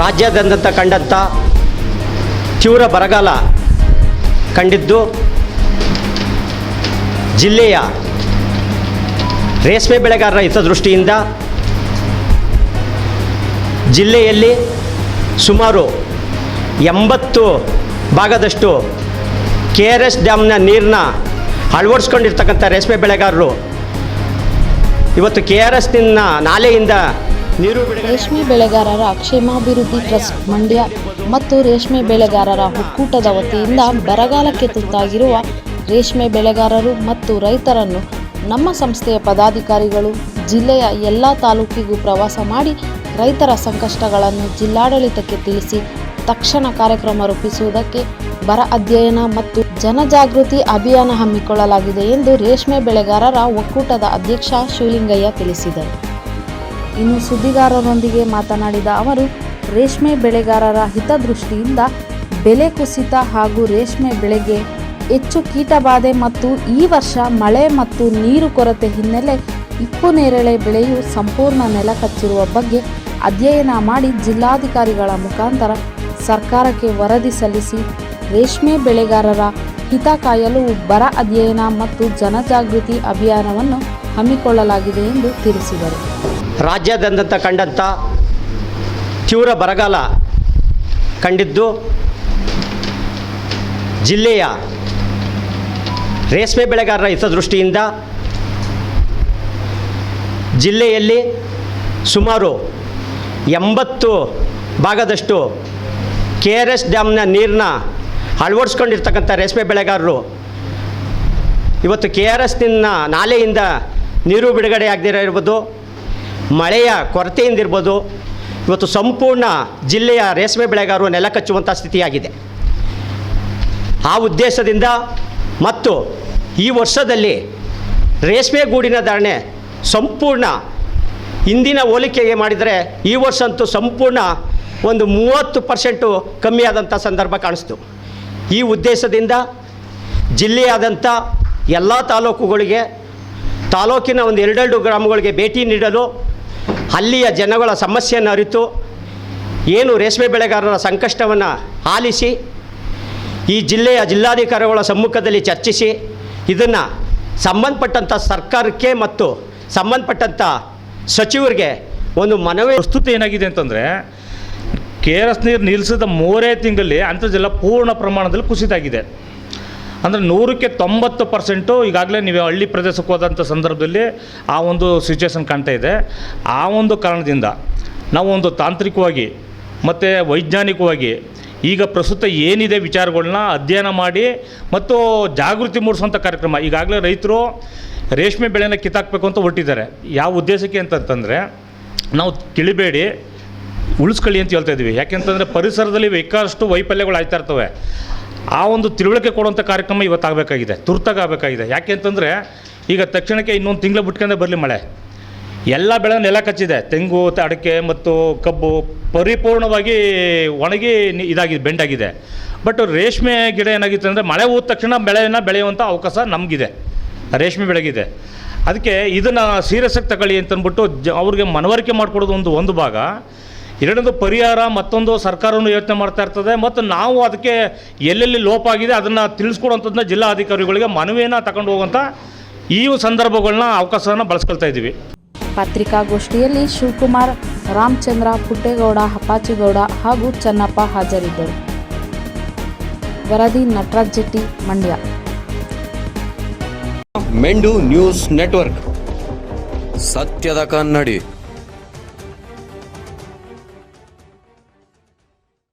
ರಾಜ್ಯಾದ್ಯಂತ ಕಂಡಂಥ ತೀವ್ರ ಬರಗಾಲ ಕಂಡಿದ್ದು ಜಿಲ್ಲೆಯ ರೇಷ್ಮೆ ಬೆಳೆಗಾರರ ಹಿತದೃಷ್ಟಿಯಿಂದ ಜಿಲ್ಲೆಯಲ್ಲಿ ಸುಮಾರು ಎಂಬತ್ತು ಭಾಗದಷ್ಟು ಕೆ ಆರ್ ಎಸ್ ಡ್ಯಾಮ್ನ ನೀರನ್ನ ಅಳವಡಿಸ್ಕೊಂಡಿರ್ತಕ್ಕಂಥ ರೇಷ್ಮೆ ಬೆಳೆಗಾರರು ಇವತ್ತು ಕೆ ಆರ್ ಎಸ್ನಿಂದ ನಾಲೆಯಿಂದ ರೇಷ್ಮೆ ಬೆಳೆಗಾರರ ಕ್ಷೇಮಾಭಿವೃದ್ಧಿ ಟ್ರಸ್ಟ್ ಮಂಡ್ಯ ಮತ್ತು ರೇಷ್ಮೆ ಬೆಳೆಗಾರರ ಒಕ್ಕೂಟದ ವತಿಯಿಂದ ಬರಗಾಲಕ್ಕೆ ತುತ್ತಾಗಿರುವ ರೇಷ್ಮೆ ಬೆಳೆಗಾರರು ಮತ್ತು ರೈತರನ್ನು ನಮ್ಮ ಸಂಸ್ಥೆಯ ಪದಾಧಿಕಾರಿಗಳು ಜಿಲ್ಲೆಯ ಎಲ್ಲ ತಾಲೂಕಿಗೂ ಪ್ರವಾಸ ಮಾಡಿ ರೈತರ ಸಂಕಷ್ಟಗಳನ್ನು ಜಿಲ್ಲಾಡಳಿತಕ್ಕೆ ತಿಳಿಸಿ ತಕ್ಷಣ ಕಾರ್ಯಕ್ರಮ ರೂಪಿಸುವುದಕ್ಕೆ ಬರ ಅಧ್ಯಯನ ಮತ್ತು ಜನಜಾಗೃತಿ ಅಭಿಯಾನ ಹಮ್ಮಿಕೊಳ್ಳಲಾಗಿದೆ ಎಂದು ರೇಷ್ಮೆ ಬೆಳೆಗಾರರ ಒಕ್ಕೂಟದ ಅಧ್ಯಕ್ಷ ಶಿವಲಿಂಗಯ್ಯ ತಿಳಿಸಿದರು. ಇನ್ನು ಸುದ್ದಿಗಾರರೊಂದಿಗೆ ಮಾತನಾಡಿದ ಅವರು, ರೇಷ್ಮೆ ಬೆಳೆಗಾರರ ಹಿತದೃಷ್ಟಿಯಿಂದ ಬೆಲೆ ಕುಸಿತ ಹಾಗೂ ರೇಷ್ಮೆ ಬೆಳೆಗೆ ಹೆಚ್ಚು ಕೀಟಬಾಧೆ ಮತ್ತು ಈ ವರ್ಷ ಮಳೆ ಮತ್ತು ನೀರು ಕೊರತೆ ಹಿನ್ನೆಲೆ ಇಪ್ಪು ನೇರಳೆ ಬೆಳೆಯು ಸಂಪೂರ್ಣ ನೆಲಕಚ್ಚಿರುವ ಬಗ್ಗೆ ಅಧ್ಯಯನ ಮಾಡಿ ಜಿಲ್ಲಾಧಿಕಾರಿಗಳ ಮುಖಾಂತರ ಸರ್ಕಾರಕ್ಕೆ ವರದಿ ಸಲ್ಲಿಸಿ ರೇಷ್ಮೆ ಬೆಳೆಗಾರರ ಹಿತ ಕಾಯಲು ಬರ ಅಧ್ಯಯನ ಮತ್ತು ಜನಜಾಗೃತಿ ಅಭಿಯಾನವನ್ನು ಹಮ್ಮಿಕೊಳ್ಳಲಾಗಿದೆ ಎಂದು ತಿಳಿಸಿದರು. ರಾಜ್ಯಾದ್ಯಂತ ಕಂಡಂಥ ತೀವ್ರ ಬರಗಾಲ ಕಂಡಿದ್ದು ಜಿಲ್ಲೆಯ ರೇಷ್ಮೆ ಬೆಳೆಗಾರರ ಹಿತದೃಷ್ಟಿಯಿಂದ ಜಿಲ್ಲೆಯಲ್ಲಿ ಸುಮಾರು ಎಂಬತ್ತು ಭಾಗದಷ್ಟು ಕೆ ಆರ್ ಎಸ್ ಡ್ಯಾಮ್ನ ನೀರನ್ನ ಅಳವಡಿಸ್ಕೊಂಡಿರ್ತಕ್ಕಂಥ ರೇಷ್ಮೆ ಬೆಳೆಗಾರರು ಇವತ್ತು ಕೆ ಆರ್ ಎಸ್ನಿಂದ ನಾಲೆಯಿಂದ ನೀರು ಬಿಡುಗಡೆ ಆಗದಿರೋ ಇರ್ಬೋದು ಮಳೆಯ ಕೊರತೆಯಿಂದ ಇರ್ಬೋದು ಇವತ್ತು ಸಂಪೂರ್ಣ ಜಿಲ್ಲೆಯ ರೇಷ್ಮೆ ಬೆಳೆಗಾರರು ನೆಲ ಕಚ್ಚುವಂಥ ಸ್ಥಿತಿಯಾಗಿದೆ. ಆ ಉದ್ದೇಶದಿಂದ ಮತ್ತು ಈ ವರ್ಷದಲ್ಲಿ ರೇಷ್ಮೆ ಗೂಡಿನ ಧಾರಣೆ ಸಂಪೂರ್ಣ ಹಿಂದಿನ ಹೋಲಿಕೆಗೆ ಮಾಡಿದರೆ ಈ ವರ್ಷ ಅಂತೂ ಸಂಪೂರ್ಣ ಒಂದು ಮೂವತ್ತು ಪರ್ಸೆಂಟು ಕಮ್ಮಿಯಾದಂಥ ಸಂದರ್ಭ ಕಾಣಿಸ್ತು. ಈ ಉದ್ದೇಶದಿಂದ ಜಿಲ್ಲೆಯಾದಂಥ ಎಲ್ಲ ತಾಲೂಕುಗಳಿಗೆ ತಾಲೂಕಿನ ಒಂದು ಎರಡೆರಡು ಗ್ರಾಮಗಳಿಗೆ ಭೇಟಿ ನೀಡಲು ಅಲ್ಲಿಯ ಜನಗಳ ಸಮಸ್ಯೆಯನ್ನು ಅರಿತು ಏನು ರೇಷ್ಮೆ ಬೆಳೆಗಾರರ ಸಂಕಷ್ಟವನ್ನು ಆಲಿಸಿ, ಈ ಜಿಲ್ಲೆಯ ಜಿಲ್ಲಾಧಿಕಾರಿಗಳ ಸಮ್ಮುಖದಲ್ಲಿ ಚರ್ಚಿಸಿ, ಇದನ್ನು ಸಂಬಂಧಪಟ್ಟಂಥ ಸರ್ಕಾರಕ್ಕೆ ಮತ್ತು ಸಂಬಂಧಪಟ್ಟಂಥ ಸಚಿವರಿಗೆ ಒಂದು ಮನವಿ ಪ್ರಸ್ತುತ ಏನಾಗಿದೆ ಅಂತಂದರೆ, ಕೆ ಆರ್ ಎಸ್ ನೀರು ನಿಲ್ಲಿಸಿದ ಮೂರೇ ತಿಂಗಳಲ್ಲಿ ಅಂತರ್ಜಲ ಪೂರ್ಣ ಪ್ರಮಾಣದಲ್ಲಿ ಕುಸಿತಾಗಿದೆ. ಅಂದರೆ ನೂರಕ್ಕೆ ತೊಂಬತ್ತು ಪರ್ಸೆಂಟು ಈಗಾಗಲೇ ನೀವು ಹಳ್ಳಿ ಪ್ರದೇಶಕ್ಕೆ ಹೋದಂಥ ಸಂದರ್ಭದಲ್ಲಿ ಆ ಒಂದು ಸಿಚುವೇಶನ್ ಕಾಣ್ತಾ ಇದೆ. ಆ ಒಂದು ಕಾರಣದಿಂದ ನಾವು ಒಂದು ತಾಂತ್ರಿಕವಾಗಿ ಮತ್ತು ವೈಜ್ಞಾನಿಕವಾಗಿ ಈಗ ಪ್ರಸ್ತುತ ಏನಿದೆ ವಿಚಾರಗಳನ್ನ ಅಧ್ಯಯನ ಮಾಡಿ ಮತ್ತು ಜಾಗೃತಿ ಮೂಡಿಸುವಂಥ ಕಾರ್ಯಕ್ರಮ. ಈಗಾಗಲೇ ರೈತರು ರೇಷ್ಮೆ ಬೆಳೆನ ಕಿತ್ತಾಕಬೇಕು ಅಂತ ಹೊರಟಿದ್ದಾರೆ. ಯಾವ ಉದ್ದೇಶಕ್ಕೆ ಅಂತಂತಂದರೆ ನಾವು ತಿಳಿಬೇಡಿ, ಉಳಿಸ್ಕೊಳ್ಳಿ ಅಂತ ಹೇಳ್ತಾ ಇದ್ದೀವಿ. ಯಾಕೆಂತಂದರೆ ಪರಿಸರದಲ್ಲಿ ಬೇಕಾದಷ್ಟು ವೈಫಲ್ಯಗಳು ಆಯ್ತಾ ಇರ್ತವೆ. ಆ ಒಂದು ತಿಳುವಳಿಕೆ ಕೊಡುವಂಥ ಕಾರ್ಯಕ್ರಮ ಇವತ್ತಾಗಬೇಕಾಗಿದೆ ತುರ್ತಾಗಿ ಆಗಬೇಕಾಗಿದೆ ಯಾಕೆ ಅಂತಂದರೆ, ಈಗ ತಕ್ಷಣಕ್ಕೆ ಇನ್ನೊಂದು ತಿಂಗಳು ಬಿಟ್ಕೊಂಡೇ ಬರಲಿ ಮಳೆ. ಎಲ್ಲ ಬೆಳೆ ನೆಲ ಕಚ್ಚಿದೆ. ತೆಂಗು, ಅಡಿಕೆ ಮತ್ತು ಕಬ್ಬು ಪರಿಪೂರ್ಣವಾಗಿ ಒಣಗಿ ಇದಾಗಿದೆ, ಬೆಂಡಾಗಿದೆ. ಬಟ್ ರೇಷ್ಮೆ ಗಿಡ ಏನಾಗಿತ್ತು ಅಂದರೆ, ಮಳೆ ಹೋದ ತಕ್ಷಣ ಬೆಳೆಯನ್ನು ಬೆಳೆಯುವಂಥ ಅವಕಾಶ ನಮಗಿದೆ. ರೇಷ್ಮೆ ಬೆಳೆಗಿದೆ. ಅದಕ್ಕೆ ಇದನ್ನು ಸೀರಿಯಸ್ಸಾಗಿ ತಗೊಳ್ಳಿ ಅಂತಂದ್ಬಿಟ್ಟು ಜ ಅವ್ರಿಗೆ ಮನವರಿಕೆ ಮಾಡಿಕೊಡೋದು ಒಂದು ಒಂದು ಭಾಗ. ಎರಡನೇದು ಪರಿಹಾರ ಮತ್ತೊಂದು ಸರ್ಕಾರವನ್ನು ಯೋಚನೆ ಮಾಡ್ತಾ ಇರ್ತದೆ. ಮತ್ತು ನಾವು ಅದಕ್ಕೆ ಎಲ್ಲೆಲ್ಲಿ ಲೋಪ ಆಗಿದೆ ಅದನ್ನು ತಿಳಿಸ್ಕೊಡುವಂಥದ್ದನ್ನ ಜಿಲ್ಲಾ ಅಧಿಕಾರಿಗಳಿಗೆ ಮನವಿಯನ್ನು ತಗೊಂಡು ಹೋಗುವಂಥ ಈ ಸಂದರ್ಭಗಳನ್ನ ಅವಕಾಶವನ್ನು ಬಳಸ್ಕೊಳ್ತಾ ಇದ್ದೀವಿ. ಪತ್ರಿಕಾಗೋಷ್ಠಿಯಲ್ಲಿ ಶಿವಕುಮಾರ್ ರಾಮಚಂದ್ರ ಪುಟ್ಟೇಗೌಡ ಹಪಾಚಿಗೌಡ ಹಾಗೂ ಚನ್ನಪ್ಪ ಹಾಜರಿದ್ದರು. ವರದಿ ನಟರಾಜ್ ಜೆಟ್ಟಿ ಮಂಡ್ಯ. ಮೆಂಡು ನ್ಯೂಸ್ ನೆಟ್ವರ್ಕ್. ಸತ್ಯದ ಕನ್ನಡಿ.